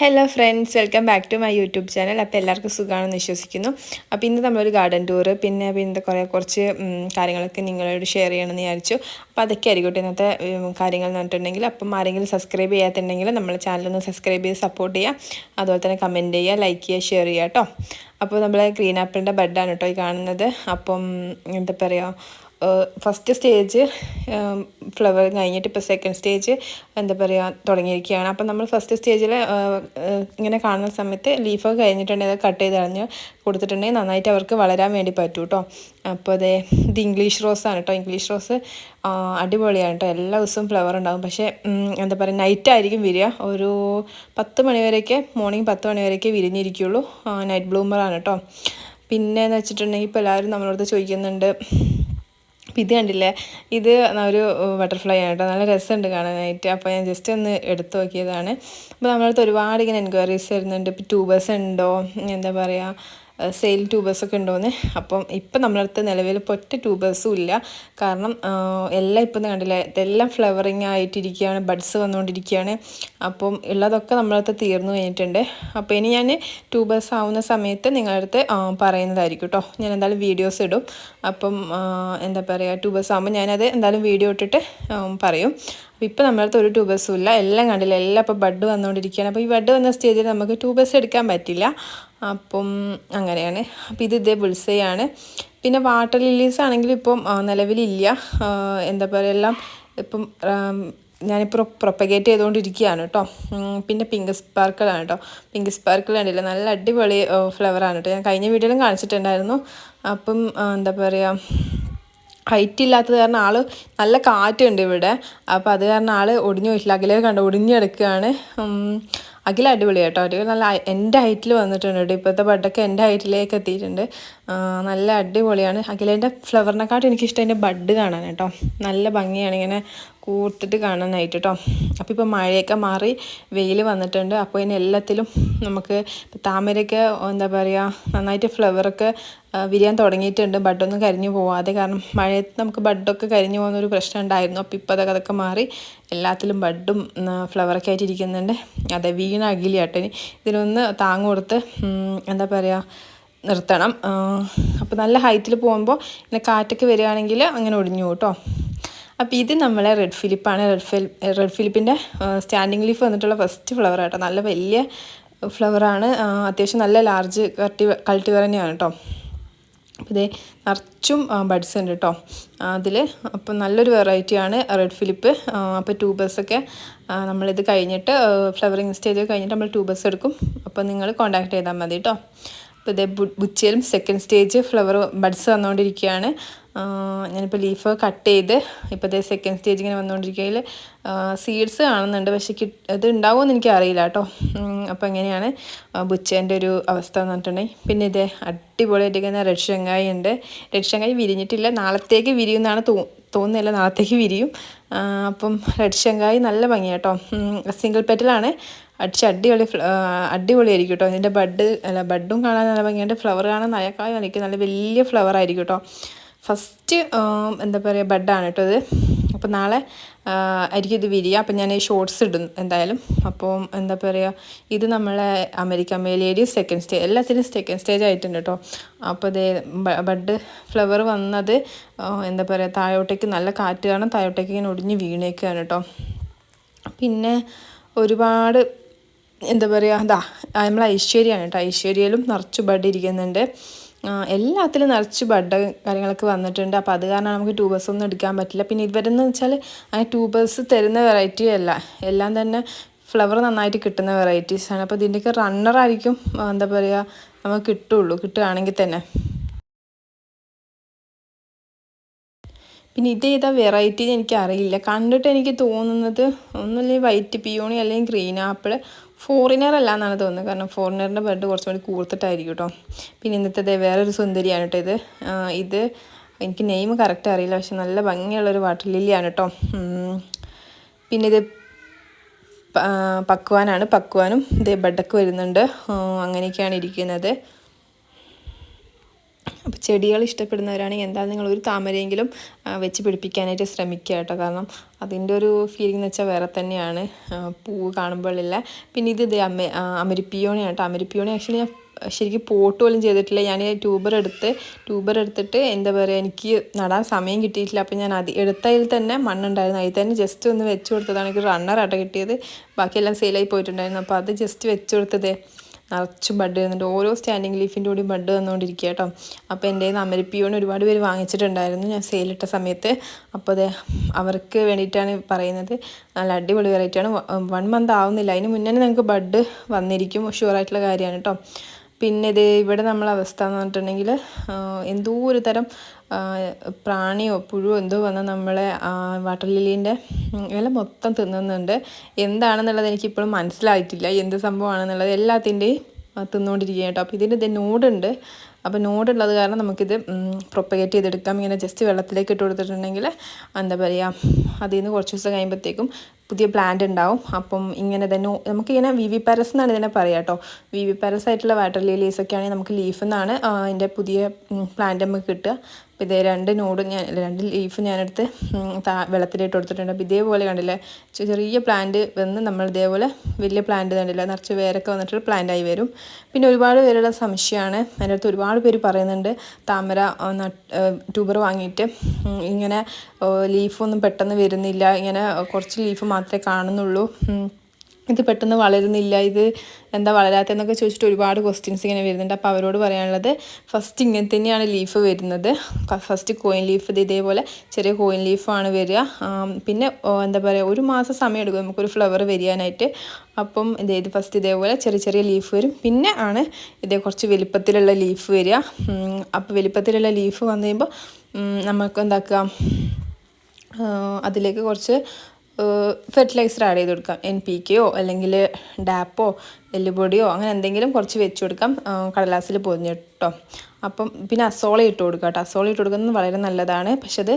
Hello friends welcome back to my YouTube channel അപ്പോൾ എല്ലാവർക്കും സുഖമാണെന്ന് വിശ്വസിക്കുന്നു. അപ്പോൾ ഇന്ന് നമ്മളൊരു ഗാർഡൻ ടൂറ് പിന്നെ പിന്നെ കുറേ കുറച്ച് കാര്യങ്ങളൊക്കെ നിങ്ങളോട് ഷെയർ ചെയ്യണമെന്ന് വിചാരിച്ചു. അപ്പോൾ അതൊക്കെ ആയിരിക്കട്ടെ ഇന്നത്തെ കാര്യങ്ങൾ എന്ന് പറഞ്ഞിട്ടുണ്ടെങ്കിൽ. അപ്പം ആരെങ്കിലും സബ്സ്ക്രൈബ് ചെയ്യാത്തുണ്ടെങ്കിൽ നമ്മൾ ചാനലൊന്ന് സബ്സ്ക്രൈബ് ചെയ്ത് സപ്പോർട്ട് ചെയ്യുക അതുപോലെ തന്നെ കമന്റ് ചെയ്യുക ലൈക്ക് ചെയ്യുക ഷെയർ ചെയ്യുക കേട്ടോ. അപ്പോൾ നമ്മൾ ഗ്രീൻ ആപ്പിളിന്റെ ബെഡാണ് കേട്ടോ ഈ കാണുന്നത്. അപ്പം എന്താ പറയുക ഫസ്റ്റ് സ്റ്റേജ് ഫ്ലവർ കഴിഞ്ഞിട്ട് ഇപ്പോൾ സെക്കൻഡ് സ്റ്റേജ് എന്താ പറയുക തുടങ്ങിയിരിക്കുകയാണ്. അപ്പം നമ്മൾ ഫസ്റ്റ് സ്റ്റേജിൽ ഇങ്ങനെ കാണുന്ന സമയത്ത് ലീഫൊക്കെ കഴിഞ്ഞിട്ടുണ്ടെങ്കിൽ അത് കട്ട് ചെയ്ത് കളഞ്ഞ് കൊടുത്തിട്ടുണ്ടെങ്കിൽ നന്നായിട്ട് അവർക്ക് വളരാൻ വേണ്ടി പറ്റും കേട്ടോ അപ്പോൾ അതെ ഇത് ഇംഗ്ലീഷ് റോസാണ് കേട്ടോ ഇംഗ്ലീഷ് റോസ് അടിപൊളിയാണ് കേട്ടോ എല്ലാ ദിവസവും ഫ്ലവർ ഉണ്ടാകും പക്ഷേ എന്താ പറയുക നൈറ്റ് ആയിരിക്കും വരിക. ഒരു പത്ത് മണിവരെയൊക്കെ മോർണിംഗ് പത്ത് മണിവരെയൊക്കെ വിരിഞ്ഞിരിക്കുകയുള്ളൂ നൈറ്റ് ബ്ലൂമറാണ് കേട്ടോ പിന്നെ എന്ന് വെച്ചിട്ടുണ്ടെങ്കിൽ ഇപ്പോൾ എല്ലാവരും നമ്മളടുത്ത് ചോദിക്കുന്നുണ്ട് അപ്പോൾ ഇത് കണ്ടില്ലേ? ഇത് ഒരു ബട്ടർഫ്ലൈ ആണ് നല്ല രസമുണ്ട് കാണാനായിട്ട്. അപ്പോൾ ഞാൻ ജസ്റ്റ് ഒന്ന് എടുത്തു നോക്കിയതാണ്. അപ്പോൾ നമ്മളടുത്ത് ഒരുപാട് ഇങ്ങനെ എൻക്വയറീസ് വരുന്നുണ്ട്. ഇപ്പോൾ ട്യൂബേഴ്സ് ഉണ്ടോ? എന്താ പറയുക സെയിൽ ട്യൂബേഴ്സൊക്കെ ഉണ്ടോയെന്ന് അപ്പം ഇപ്പം നമ്മളടുത്ത് നിലവിൽ ഇപ്പോൾ ഒറ്റ ട്യൂബേഴ്സും ഇല്ല. കാരണം എല്ലാം ഇപ്പം കണ്ടില്ല ഇതെല്ലാം ഫ്ലവറിങ് ആയിട്ടിരിക്കുകയാണ് ബഡ്സ് വന്നുകൊണ്ടിരിക്കുകയാണ് അപ്പം ഉള്ളതൊക്കെ നമ്മളടുത്ത് തീർന്നു കഴിഞ്ഞിട്ടുണ്ട്. അപ്പോൾ ഇനി ഞാൻ ട്യൂബേഴ്സ് ആവുന്ന സമയത്ത് നിങ്ങളടുത്ത് പറയുന്നതായിരിക്കും കേട്ടോ ഞാൻ എന്തായാലും വീഡിയോസ് ഇടും. അപ്പം എന്താ പറയുക ട്യൂബേഴ്സ് ആകുമ്പോൾ ഞാനത് എന്തായാലും വീഡിയോ ഇട്ടിട്ട് പറയും. അപ്പോൾ ഇപ്പോൾ നമ്മളടുത്ത് ഒരു ട്യൂബസും ഇല്ല. എല്ലാം കണ്ടില്ല? എല്ലാം ഇപ്പോൾ ബഡ് വന്നുകൊണ്ടിരിക്കുകയാണ്. അപ്പോൾ ഈ ബഡ് വന്ന സ്റ്റേജിൽ നമുക്ക് ട്യൂബസ് എടുക്കാൻ പറ്റില്ല. അപ്പം അങ്ങനെയാണ്. അപ്പോൾ ഇത് ഇതേ ബുൾസയാണ്. പിന്നെ വാട്ടർ ലില്ലീസ് ആണെങ്കിൽ ഇപ്പം നിലവിലില്ല. എന്താ പറയുക എല്ലാം ഇപ്പം ഞാനിപ്പോൾ പ്രൊപ്പഗേറ്റ് ചെയ്തുകൊണ്ടിരിക്കുകയാണ് കേട്ടോ. പിന്നെ പിങ്ക് സ്പാർക്കിളാണ് കേട്ടോ. പിങ്ക് സ്പാർക്കിൾ കണ്ടില്ല? നല്ല അടിപൊളി ഫ്ലവറാണ് കേട്ടോ. ഞാൻ കഴിഞ്ഞ വീഡിയോയിലും കാണിച്ചിട്ടുണ്ടായിരുന്നു. അപ്പം എന്താ പറയുക ഹൈറ്റ് ഇല്ലാത്തത് കാരണം ആൾ നല്ല കാറ്റുണ്ട് ഇവിടെ. അപ്പോൾ അത് കാരണം ആൾ ഒടിഞ്ഞു പോയിട്ടില്ല. അഖിലെ കണ്ട് ഒടിഞ്ഞു കിടക്കുകയാണ് അഖില അടിപൊളി കേട്ടോ. അടിപൊളി നല്ല എന്റെ ഹൈറ്റിൽ വന്നിട്ടുണ്ട് കേട്ടോ. ഇപ്പോഴത്തെ ബഡൊക്കെ എന്റെ ഹൈറ്റിലേക്ക് എത്തിയിട്ടുണ്ട്. നല്ല അടിപൊളിയാണ്. അഖിലേന്റെ ഫ്ലവറിനെക്കാട്ടും എനിക്കിഷ്ടം അതിന്റെ ബഡ് കാണാൻ കേട്ടോ. നല്ല ഭംഗിയാണ് ഇങ്ങനെ കൂർത്തിട്ട് കാണാനായിട്ട് കേട്ടോ. അപ്പോൾ ഇപ്പോൾ മഴയൊക്കെ മാറി വെയിൽ വന്നിട്ടുണ്ട്. അപ്പോൾ ഇതിന് എല്ലാത്തിലും നമുക്ക് താമരയ്ക്ക് എന്താ പറയുക നന്നായിട്ട് ഫ്ലവറൊക്കെ വിരിയാൻ തുടങ്ങിയിട്ടുണ്ട് ബഡൊന്നും കരിഞ്ഞു പോവാതെ. കാരണം മഴയത്ത് നമുക്ക് ബഡൊക്കെ കരിഞ്ഞു പോകുന്നൊരു പ്രശ്നം ഉണ്ടായിരുന്നു. അപ്പോൾ ഇപ്പോൾ അതൊക്കെ അതൊക്കെ മാറി. എല്ലാത്തിലും ബഡും ഫ്ലവറൊക്കെ ആയിട്ട് ഇരിക്കുന്നുണ്ട്. അതെ വീണ അകിലി കേട്ടോ ഇനി. ഇതിനൊന്ന് താങ്ങ് കൊടുത്ത് എന്താ പറയുക നിർത്തണം. അപ്പോൾ നല്ല ഹൈറ്റിൽ പോകുമ്പോൾ ഇങ്ങനെ കാറ്റൊക്കെ വരികയാണെങ്കിൽ അങ്ങനെ ഒടിഞ്ഞു കേട്ടോ അപ്പോൾ ഇത് നമ്മളെ റെഡ് ഫിലിപ്പാണ് റെഡ് ഫിൽ റെഡ് ഫിലിപ്പിന്റെ സ്റ്റാൻഡിങ് ലീഫ് വന്നിട്ടുള്ള ഫസ്റ്റ് ഫ്ലവർ കേട്ടോ നല്ല വലിയ ഫ്ലവറാണ് അത്യാവശ്യം നല്ല ലാർജ് കൾട്ടി കൾട്ടിവർ തന്നെയാണ് കേട്ടോ ഇതേ നിറച്ചും ബഡ്സ് ഉണ്ട് കേട്ടോ. അതിൽ അപ്പം നല്ലൊരു വെറൈറ്റിയാണ് റെഡ് ഫിലിപ്പ് അപ്പോൾ ട്യൂബേഴ്സൊക്കെ നമ്മളിത് കഴിഞ്ഞിട്ട് ഫ്ലവറിങ് സ്റ്റേജ് കഴിഞ്ഞിട്ട് നമ്മൾ ട്യൂബേഴ്സ് എടുക്കും. അപ്പോൾ നിങ്ങൾ കോൺടാക്ട് ചെയ്താൽ മതി കേട്ടോ. ഇതേ ബുച്ചയിലും സെക്കൻഡ് സ്റ്റേജ് ഫ്ലവർ ബഡ്സ് വന്നുകൊണ്ടിരിക്കുകയാണ് ഞാനിപ്പോൾ ലീഫ് കട്ട് ചെയ്ത് ഇപ്പോൾ ഇതേ സെക്കൻഡ് സ്റ്റേജ് ഇങ്ങനെ വന്നുകൊണ്ടിരിക്കുകയിൽ സീഡ്സ് കാണുന്നുണ്ട്. പക്ഷേ കിട്ട് ഇത് ഉണ്ടാവുമെന്ന് എനിക്ക് അറിയില്ല കേട്ടോ അപ്പോൾ എങ്ങനെയാണ് ബുച്ചേന്റെ ഒരു അവസ്ഥ എന്ന് പറഞ്ഞിട്ടുണ്ടെങ്കിൽ പിന്നെ ഇതേ അടിപൊളിയായിട്ടിരിക്കുന്ന റെഡ് ഷെങ്കായി ഉണ്ട്. റെഡ് ഷെങ്കായി വിരിഞ്ഞിട്ടില്ല. നാളത്തേക്ക് വിരിയുമെന്നാണ് തോ തോന്നുന്നില്ല. നാളത്തേക്ക് വിരിയും. അപ്പം റെഡ് ഷെങ്കായി നല്ല ഭംഗിയാട്ടോ സിംഗിൾ പെറ്റലാണ് അടിച്ച് അടിപൊളി അടിപൊളിയായിരിക്കും കേട്ടോ ഇതിന്റെ ബഡ് അല്ല ബഡും കാണാൻ നല്ല ഭംഗിയുണ്ട്. ഫ്ലവർ കാണാൻ നയക്കായി എനിക്ക് നല്ല വലിയ ഫ്ലവർ ആയിരിക്കും കേട്ടോ ഫസ്റ്റ് എന്താ പറയുക ബഡാണ് കേട്ടോ ഇത്. അപ്പോൾ നാളെ ആയിരിക്കും ഇത് വിരിയ അപ്പം ഞാൻ ഈ ഷോർട്സ് ഇടും എന്തായാലും. അപ്പോൾ എന്താ പറയുക ഇത് നമ്മളെ അമേരിക്ക മേലേരി സെക്കൻഡ് സ്റ്റേജ് എല്ലാത്തിനും സെക്കൻഡ് സ്റ്റേജ് ആയിട്ടുണ്ട് കേട്ടോ അപ്പോൾ ഇതേ ബഡ് ഫ്ലവർ വന്നത് എന്താ പറയുക താഴോട്ടേക്ക് നല്ല കാറ്റ് കാരണം താഴോട്ടേക്ക് ഇങ്ങനെ ഒടിഞ്ഞ് വീണേക്കാണ് കേട്ടോ പിന്നെ ഒരുപാട് എന്താ പറയുക അതാ നമ്മൾ ഐശ്വര്യമാണ് കേട്ടോ. ഐശ്വര്യയിലും നിറച്ച് ബഡ് ഇരിക്കുന്നുണ്ട്. എല്ലാത്തിലും നിറച്ച് ബഡ് കാര്യങ്ങളൊക്കെ വന്നിട്ടുണ്ട്. അപ്പോൾ അത് കാരണം നമുക്ക് ട്യൂബേഴ്സ് ഒന്നും എടുക്കാൻ പറ്റില്ല. പിന്നെ ഇവരെന്ന് വെച്ചാൽ അങ്ങനെ ട്യൂബേഴ്സ് തരുന്ന വെറൈറ്റി അല്ല എല്ലാം തന്നെ ഫ്ലവർ നന്നായിട്ട് കിട്ടുന്ന വെറൈറ്റീസാണ് അപ്പോൾ ഇതിന്റെയൊക്കെ റണ്ണറായിരിക്കും എന്താ പറയുക നമുക്ക് കിട്ടുള്ളൂ. കിട്ടുകയാണെങ്കിൽ തന്നെ. പിന്നെ ഇത് ഏതാ വെറൈറ്റി എനിക്ക് അറിയില്ല കണ്ടിട്ട് എനിക്ക് തോന്നുന്നത് ഒന്നുമില്ലെങ്കിൽ വൈറ്റ് പിയോണി അല്ലെങ്കിൽ ഗ്രീൻ ആപ്പിൾ ഫോറിനർ അല്ല എന്നാണ് തോന്നുന്നത്. കാരണം ഫോറിനറിന്റെ ബെഡ് കുറച്ചും കൂടി കൂർത്തിട്ടായിരിക്കും കേട്ടോ പിന്നെ ഇന്നത്തെ വേറൊരു സുന്ദരിയാണ് കേട്ടോ ഇത് ഇത് എനിക്ക് നെയിം കറക്റ്റ് അറിയില്ല. പക്ഷെ നല്ല ഭംഗിയുള്ളൊരു വാട്ടർ ലില്ലിയാണ് കേട്ടോ പിന്നെ ഇത് പക്വാനാണ്. പക്വാനും ഇതേ ബെഡൊക്കെ വരുന്നുണ്ട്. അങ്ങനെയൊക്കെയാണ് ഇരിക്കുന്നത്. അപ്പോൾ ചെടികൾ ഇഷ്ടപ്പെടുന്നവരാണെങ്കിൽ എന്തായാലും നിങ്ങൾ ഒരു താമരയെങ്കിലും വെച്ച് പിടിപ്പിക്കാനായിട്ട് ശ്രമിക്കുക കേട്ടോ. കാരണം അതിന്റെ ഒരു ഫീലിംഗ് എന്ന് വെച്ചാൽ വേറെ തന്നെയാണ്. പൂവ് കാണുമ്പോഴില്ല പിന്നെ ഇത് അമ്മ അമ ആ, അമരിപ്പിയോണിയാണ് കേട്ടോ. അമരിപ്പിയോണി ആക്ച്വലി ഞാൻ ശരിക്കും പോട്ട് പോലും ചെയ്തിട്ടില്ല. ഞാൻ ട്യൂബർ എടുത്ത് ട്യൂബർ എടുത്തിട്ട് എന്താ പറയുക എനിക്ക് നടാൻ സമയം കിട്ടിയിട്ടില്ല. അപ്പോൾ ഞാൻ അത് എടുത്തതിൽ തന്നെ മണ്ണുണ്ടായിരുന്നു. അതിൽ തന്നെ ജസ്റ്റ് ഒന്ന് വെച്ച് കൊടുത്തതാണ്. എനിക്ക് റണ്ണറാട്ടോ കിട്ടിയത്. ബാക്കിയെല്ലാം സെയിലായി പോയിട്ടുണ്ടായിരുന്നു. അപ്പോൾ അത് ജസ്റ്റ് വെച്ച് കൊടുത്തതേ. നിറച്ചും ബഡ് തന്നിട്ട് ഓരോ സ്റ്റാൻഡിങ് ലീഫിന്റെ കൂടി ബഡ് തന്നുകൊണ്ടിരിക്കുക കേട്ടോ. അപ്പോൾ എന്റെ അമരിപ്പിയോണ് ഒരുപാട് പേര് വാങ്ങിച്ചിട്ടുണ്ടായിരുന്നു. ഞാൻ സെയിലിട്ട സമയത്ത്. അപ്പോൾ അത് അവർക്ക് വേണ്ടിയിട്ടാണ് പറയുന്നത്. നല്ല അടിപൊളി വെറൈറ്റിയാണ്. വൺ മന്ത് ആവുന്നില്ല. അതിന് മുന്നേ നിങ്ങൾക്ക് ബഡ് വന്നിരിക്കും. ഷുവറായിട്ടുള്ള കാര്യമാണ് കേട്ടോ. പിന്നെ ഇത് ഇവിടെ നമ്മൾ അവസ്ഥ എന്ന് പറഞ്ഞിട്ടുണ്ടെങ്കിൽ എന്തോ ഒരു തരം പ്രാണിയോ പുഴുവോ എന്തോ വന്ന് നമ്മളെ വാട്ടർ ലില്ലീന്റെ ഇല മൊത്തം തിന്നുന്നുണ്ട്. എന്താണെന്നുള്ളത് എനിക്കിപ്പോഴും മനസ്സിലായിട്ടില്ല. എന്ത് സംഭവമാണെന്നുള്ളത് എല്ലാത്തിന്റെയും തിന്നുകൊണ്ടിരിക്കുക കേട്ടോ. അപ്പോൾ ഇതിന്റെ ഇത് നോടുണ്ട്. അപ്പോൾ നോടുള്ളത് കാരണം നമുക്കിത് പ്രൊപ്പഗേറ്റ് ചെയ്തെടുക്കാം. ഇങ്ങനെ ജസ്റ്റ് വെള്ളത്തിലേക്ക് ഇട്ട് കൊടുത്തിട്ടുണ്ടെങ്കിൽ എന്താ പറയുക അതിൽ നിന്ന് കുറച്ച് ദിവസം കഴിയുമ്പോഴത്തേക്കും പുതിയ പ്ലാന്റ് ഉണ്ടാവും. അപ്പം ഇങ്ങനെ തന്നെ നമുക്കിങ്ങനെ വി വി പാരസ് എന്നാണ് ഇതിനെ പറയുക കേട്ടോ. വി വി പാരസ് ആയിട്ടുള്ള വാട്ടർ ലിലീസ് ഒക്കെ ആണെങ്കിൽ നമുക്ക് ലീഫ് എന്നാണ് അതിന്റെ പുതിയ പ്ലാന്റ് നമുക്ക് കിട്ടുക. അപ്പോൾ ഇതേ രണ്ട് നോഡും ഞാൻ രണ്ട് ലീഫ് ഞാനെടുത്ത് താ വെള്ളത്തിലിട്ട് കൊടുത്തിട്ടുണ്ട്. അപ്പോൾ ഇതേപോലെ കണ്ടില്ലേ ചെറിയ പ്ലാന്റ് വന്ന് നമ്മൾ ഇതേപോലെ വലിയ പ്ലാന്റ് കണ്ടില്ല നിറച്ച് വേരൊക്കെ വന്നിട്ട് പ്ലാന്റ് ആയി വരും. പിന്നെ ഒരുപാട് പേരുടെ സംശയമാണ് എന്റെ അടുത്ത് ഒരുപാട് പേര് പറയുന്നുണ്ട് താമര ട്യൂബർ വാങ്ങിയിട്ട് ഇങ്ങനെ ലീഫൊന്നും പെട്ടെന്ന് വരുന്നില്ല ഇങ്ങനെ കുറച്ച് ലീഫ് മാത്രമേ കാണുന്നുള്ളൂ. ഇത് പെട്ടെന്ന് വളരുന്നില്ല ഇത് എന്താ വളരാത്തതെന്നൊക്കെ ചോദിച്ചിട്ട് ഒരുപാട് ക്വസ്റ്റ്യൻസ് ഇങ്ങനെ വരുന്നുണ്ട്. അപ്പോൾ അവരോട് പറയാനുള്ളത് ഫസ്റ്റ് ഇങ്ങനെ തന്നെയാണ് ലീഫ് വരുന്നത്. ഫസ്റ്റ് കോയിൻ ലീഫ് ഇത് ഇതേപോലെ ചെറിയ കോയിൻ ലീഫാണ് വരിക. പിന്നെ എന്താ പറയുക ഒരു മാസം സമയം എടുക്കും നമുക്കൊരു ഫ്ലവർ വരിയാനായിട്ട്. അപ്പം ഇത് ഫസ്റ്റ് ഇതേപോലെ ചെറിയ ചെറിയ ലീഫ് വരും. പിന്നെ ആണ് ഇതേ കുറച്ച് വലിപ്പത്തിലുള്ള ലീഫ് വരിക. അപ്പോൾ വലിപ്പത്തിലുള്ള ലീഫ് വന്നു കഴിയുമ്പോൾ നമുക്ക് എന്താക്കുക അതിലേക്ക് കുറച്ച് ഫെർട്ടിലൈസർ ആഡ് ചെയ്ത് കൊടുക്കാം. എൻ പി കെയോ അല്ലെങ്കിൽ ഡാപ്പോ എല്ലുപൊടിയോ അങ്ങനെ എന്തെങ്കിലും കുറച്ച് വെച്ച് കൊടുക്കാം. കടലാസിൽ പൊതിഞ്ഞിട്ടോ. അപ്പം പിന്നെ അസോള ഇട്ട് കൊടുക്കുക കേട്ടോ. അസോള ഇട്ട് കൊടുക്കുന്നത് വളരെ നല്ലതാണ്. പക്ഷെ അത്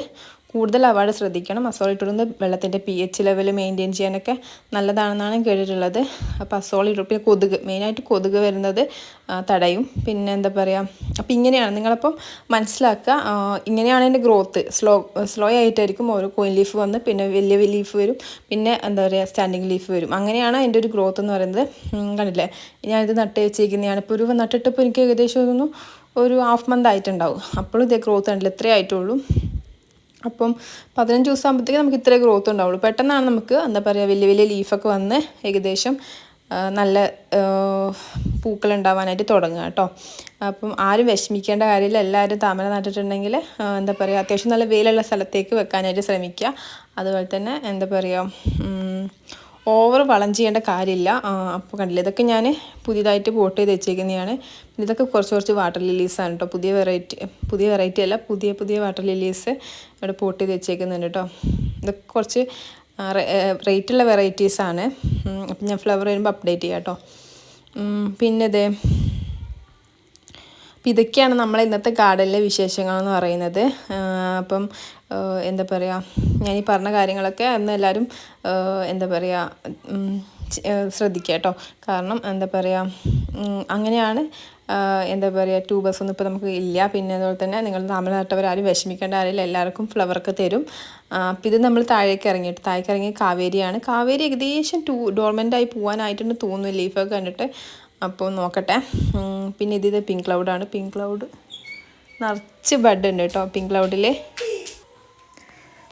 കൂടുതൽ അവാർഡ് ശ്രദ്ധിക്കണം. അസോൾ ഇട്ട് കൊടുക്കുന്നത് വെള്ളത്തിന്റെ പി എച്ച് ലെവൽ മെയിന്റെയിൻ ചെയ്യാനൊക്കെ നല്ലതാണെന്നാണ് കേട്ടിട്ടുള്ളത്. അപ്പോൾ അസോൾ ഇട്ടു പിന്നെ കൊതുക് മെയിനായിട്ട് കൊതുക് വരുന്നത് തടയും. പിന്നെ എന്താ പറയുക അപ്പോൾ ഇങ്ങനെയാണ്. നിങ്ങളപ്പം മനസ്സിലാക്കുക ഇങ്ങനെയാണ് എന്റെ ഗ്രോത്ത് സ്ലോ സ്ലോ ആയിട്ടായിരിക്കും ഓരോ കോയിൻ ലീഫ് വന്ന് പിന്നെ വലിയ വലിയ ലീഫ് വരും. പിന്നെ എന്താ പറയുക സ്റ്റാൻഡിങ് ലീഫ് വരും. അങ്ങനെയാണ് എന്റെ ഒരു ഗ്രോത്ത് എന്ന് പറയുന്നത്. കണ്ടില്ലേ? ഞാനിത് നട്ട് വെച്ചിരിക്കുന്നതാണ്. ഇപ്പോൾ ഒരു നട്ടിട്ടിപ്പോൾ എനിക്ക് ഏകദേശം ഒരു ഹാഫ് മന്ത് ആയിട്ടുണ്ടാവും. അപ്പോഴും ഇതേ ഗ്രോത്ത് കണ്ടില്ല? ഇത്രേ ആയിട്ടുള്ളൂ. അപ്പം പതിനഞ്ച് ദിവസം ആകുമ്പോഴത്തേക്ക് നമുക്ക് ഇത്രേ ഗ്രോത്ത് ഉണ്ടാവുള്ളൂ. പെട്ടെന്നാണ് നമുക്ക് എന്താ പറയുക വലിയ വലിയ ലീഫൊക്കെ വന്ന് ഏകദേശം നല്ല പൂക്കൾ ഉണ്ടാവാനായിട്ട് തുടങ്ങുക കേട്ടോ. അപ്പം ആരും വിഷമിക്കേണ്ട കാര്യമില്ല. എല്ലാവരും താമര നട്ടിട്ടുണ്ടെങ്കിൽ എന്താ പറയുക അത്യാവശ്യം നല്ല വെയിലുള്ള സ്ഥലത്തേക്ക് വെക്കാനായിട്ട് ശ്രമിക്കുക. അതുപോലെ തന്നെ എന്താ പറയുക ഓവർ വളം ചെയ്യേണ്ട കാര്യമില്ല. അപ്പോൾ കണ്ടില്ല ഇതൊക്കെ ഞാൻ പുതിയതായിട്ട് പോട്ട് ചെയ്ത് വെച്ചേക്കുന്നതാണ്. ഇതൊക്കെ കുറച്ച് കുറച്ച് വാട്ടർ ലില്ലീസാണ് കേട്ടോ പുതിയ വെറൈറ്റി പുതിയ വെറൈറ്റി അല്ല പുതിയ പുതിയ വാട്ടർ ലില്ലീസ് ഇവിടെ പോട്ട് ചെയ്ത് വെച്ചേക്കുന്നുണ്ട് കേട്ടോ ഇതൊക്കെ കുറച്ച് റേറ്റുള്ള വെറൈറ്റീസാണ് അപ്പം ഞാൻ ഫ്ലവർ വരുമ്പോൾ അപ്ഡേറ്റ് ചെയ്യാം കേട്ടോ പിന്നെ ഇതേ അപ്പം ഇതൊക്കെയാണ് നമ്മളെ ഇന്നത്തെ ഗാർഡനിലെ വിശേഷങ്ങളെന്ന് പറയുന്നത്. അപ്പം എന്താ പറയുക ഞാൻ ഈ പറഞ്ഞ കാര്യങ്ങളൊക്കെ അന്ന് എല്ലാവരും എന്താ പറയുക ശ്രദ്ധിക്കുക കേട്ടോ. കാരണം എന്താ പറയുക അങ്ങനെയാണ് എന്താ പറയുക ട്യൂബേഴ്സ് ഒന്നും ഇപ്പോൾ നമുക്ക് ഇല്ല. പിന്നെ അതുപോലെ തന്നെ നിങ്ങൾ താമര നട്ടവരാരും വിഷമിക്കേണ്ട കാര്യമില്ല. എല്ലാവർക്കും ഫ്ലവറൊക്കെ തരും. അപ്പം ഇത് നമ്മൾ താഴേക്ക് ഇറങ്ങിയിട്ട് താഴേക്ക് ഇറങ്ങി കാവേരിയാണ്. കാവേരി ഏകദേശം ടൂ ഡോർമെന്റായി പോകാനായിട്ടുണ്ട് തോന്നുന്നു. ലീഫൊക്കെ കണ്ടിട്ട്. അപ്പോൾ നോക്കട്ടെ. പിന്നെ ഇത് പിങ്ക് ക്ലൗഡാണ് പിങ്ക് ക്ലൗഡ് നിറച്ച് ബഡ് ഉണ്ട് കേട്ടോ. പിങ്ക് ക്ലൗഡിൽ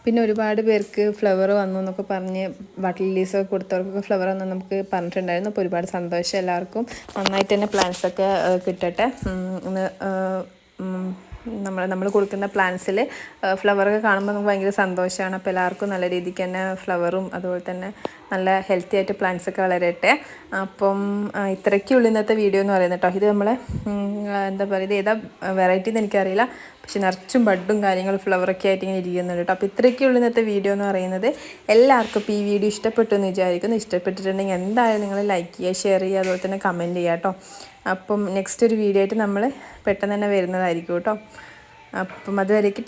പിന്നെ ഒരുപാട് പേർക്ക് ഫ്ലവർ വന്നു എന്നൊക്കെ പറഞ്ഞ് വാട്ടർ ലീസൊക്കെ കൊടുത്തവർക്കൊക്കെ ഫ്ലവർ വന്നു നമുക്ക് പറഞ്ഞിട്ടുണ്ടായിരുന്നു. അപ്പോൾ ഒരുപാട് സന്തോഷം എല്ലാവർക്കും. നന്നായിട്ട് തന്നെ പ്ലാൻസൊക്കെ കിട്ടട്ടെ. നമ്മൾ നമ്മൾ കൊടുക്കുന്ന പ്ലാന്റ്സിൽ ഫ്ലവറൊക്കെ കാണുമ്പോൾ നമുക്ക് ഭയങ്കര സന്തോഷമാണ് അപ്പോൾ എല്ലാവർക്കും നല്ല രീതിക്ക് തന്നെ ഫ്ലവറും അതുപോലെ തന്നെ നല്ല ഹെൽത്തി ആയിട്ട് പ്ലാന്റ്സ് ഒക്കെ വളരട്ടെ. അപ്പം ഇത്രയ്ക്കുള്ളൂ ഇന്നത്തെ വീഡിയോ എന്ന് പറയുന്നത് കേട്ടോ ഇത് നമ്മളെ എന്താ പറയുക ഇത് ഏതാ വെറൈറ്റി എന്ന് എനിക്കറിയില്ല. പക്ഷെ നിറച്ചും ബഡും കാര്യങ്ങളും ഫ്ലവറൊക്കെ ആയിട്ട് ഇങ്ങനെ ഇരിക്കുന്നുണ്ട് കേട്ടോ അപ്പോൾ ഇത്രയ്ക്കുള്ളൂ ഇന്നത്തെ വീഡിയോ എന്ന് പറയുന്നത്. എല്ലാവർക്കും ഇപ്പോൾ ഈ വീഡിയോ ഇഷ്ടപ്പെട്ടു എന്ന് വിചാരിക്കുന്നു. ഇഷ്ടപ്പെട്ടിട്ടുണ്ടെങ്കിൽ എന്തായാലും നിങ്ങൾ ലൈക്ക് ചെയ്യുക ഷെയർ ചെയ്യുക അതുപോലെ തന്നെ കമന്റ് ചെയ്യുക കേട്ടോ അപ്പം നെക്സ്റ്റ് ഒരു വീഡിയോ ആയിട്ട് നമ്മൾ പെട്ടെന്ന് തന്നെ വരുന്നതായിരിക്കും കേട്ടോ. അപ്പം അതുവരേക്ക്